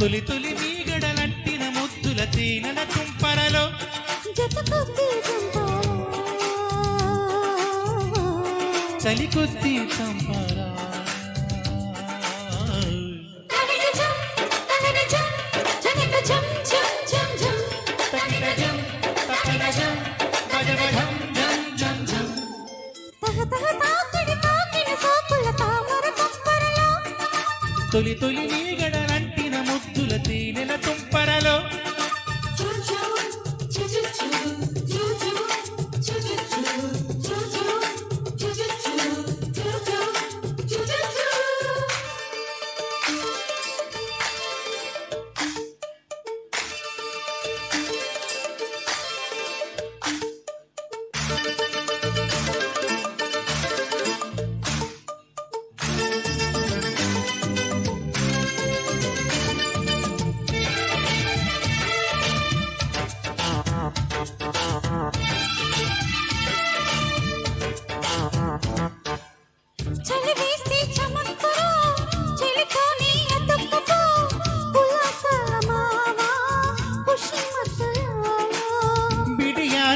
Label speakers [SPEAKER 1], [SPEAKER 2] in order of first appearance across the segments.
[SPEAKER 1] తొలి తొలి మీగడలంటిన ముద్దుల తేనెల తుంపరలో చలి కొద్ది తొలి తొలి మీగడ నిండిన తుంపరలో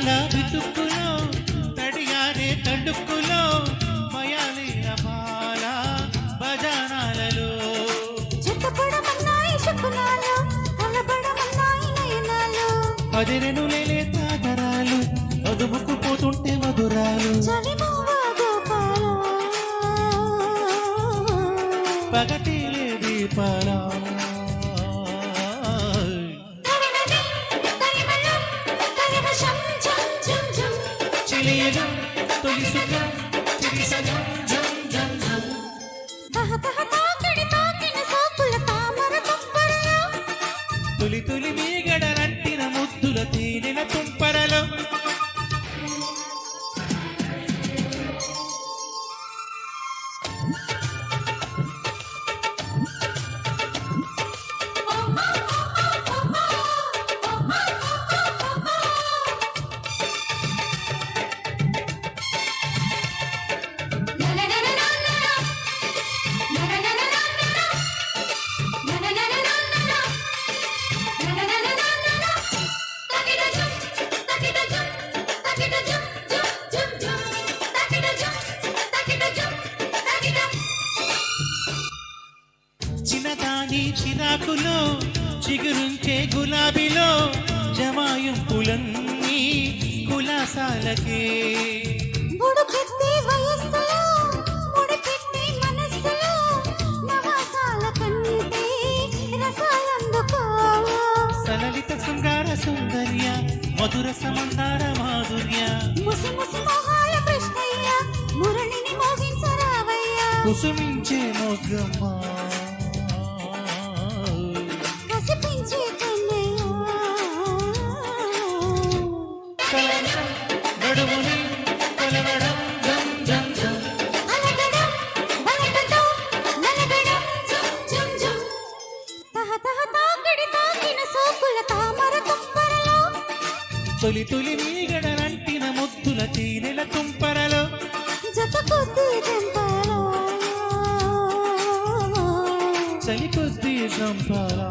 [SPEAKER 1] తల వితుక్కులో తడియారే తండుక్కులో
[SPEAKER 2] మయాలి రమాల భజనాలలో.
[SPEAKER 1] పదిరెను లేలే తాదరాలు వదుముకు పోతుంటే మధురాలు. పగటిలే దీపాల చిగురాకులో చిగురుంచే గులాబీలో
[SPEAKER 2] జమాయు పులన్నీ కులాసాలకే
[SPEAKER 1] సలలిత శృంగార సుందర్య మధుర సమందార మాధుర్య.
[SPEAKER 2] ముసి ముసి మోహాల కృష్ణయ్య మురళిని మోహించరావయ్య. ముసుమి
[SPEAKER 1] తొలి తొలి నీగడనంటిన ముద్దుల చీనెల తుంపరలో.
[SPEAKER 2] జత కొద్ది చంపాలో
[SPEAKER 1] చలి కొద్ది చంపాలో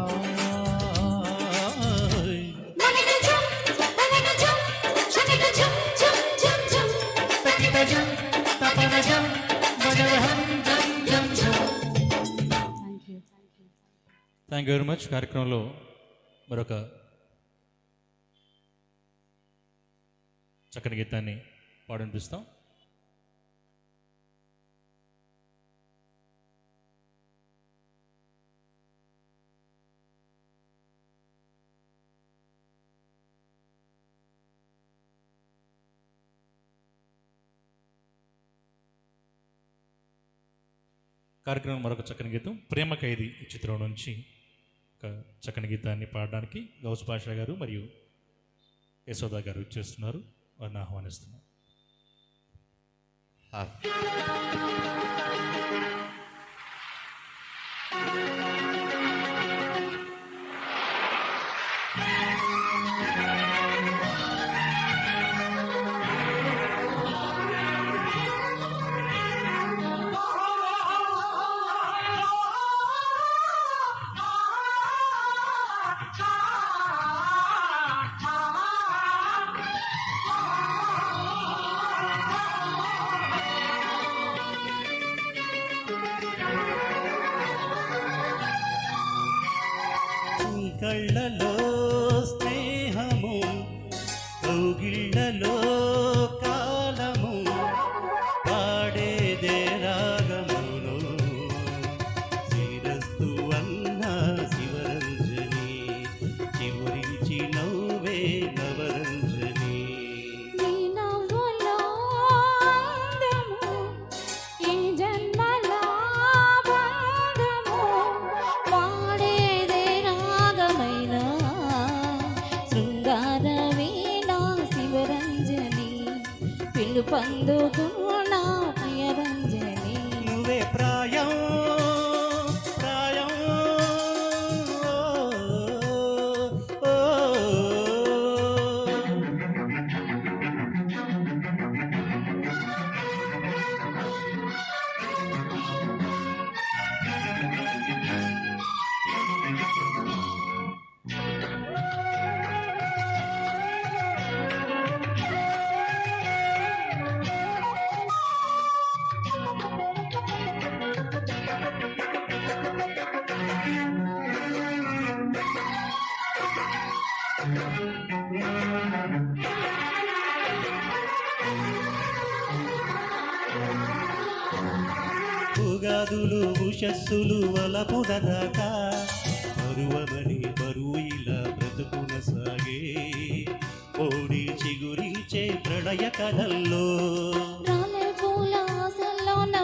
[SPEAKER 1] థ్యాంక్ యూ వెరీ మచ్ కార్యక్రమంలో మరొక చక్కని గీతాన్ని పాడనిపిస్తాం కార్యక్రమం మరొక చక్కని గీతం ప్రేమ ఖైదీ ఈ చిత్రం నుంచి ఒక చక్కని గీతాన్ని పాడడానికి గౌస్ భాషా గారు మరియు యశోద గారు ఇచ్చేస్తున్నారు వారిని
[SPEAKER 3] ఆహ్వానిస్తున్నారు Thank you. ಕಳ್ಳಲೋ పందుకు ఉగాదులు ఉషస్సులు వలపుదదాకా పరువమని బరువు ఇలా బ్రతుకున సాగే ఓడి చిగురించే ప్రళయ కథల్లో.
[SPEAKER 4] రాలే పూల ఆశల్లో నా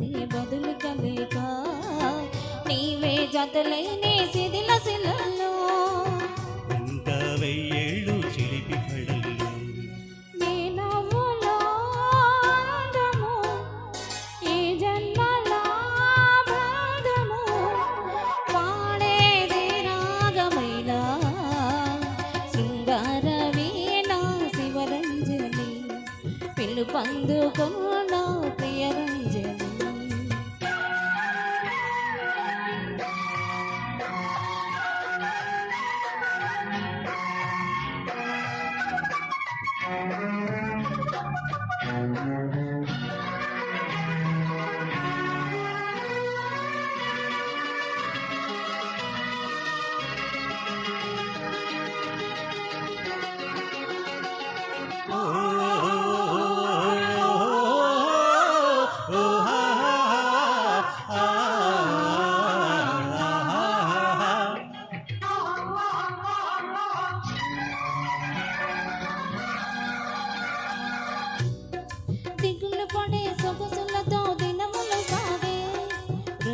[SPEAKER 4] నీ బదులు కలేక నీవే జతలేని శిథిల శిలలో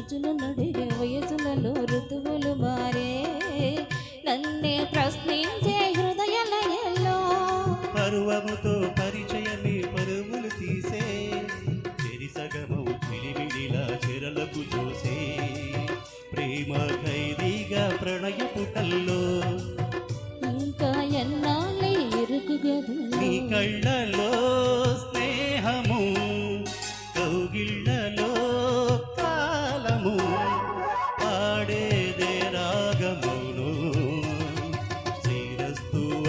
[SPEAKER 4] రోజులు నడిగే వయసులలో ఋతువులు మారే. నన్నే ప్రశ్నించే హృదయలయల్లో
[SPEAKER 3] పరువముతో పరిచయమే పరువులు తీసే. చెరిసగమవు చిలిమిడిలా చెరలకు చూసే ప్రేమ ఖైదీగా ప్రణయ పుటల్లో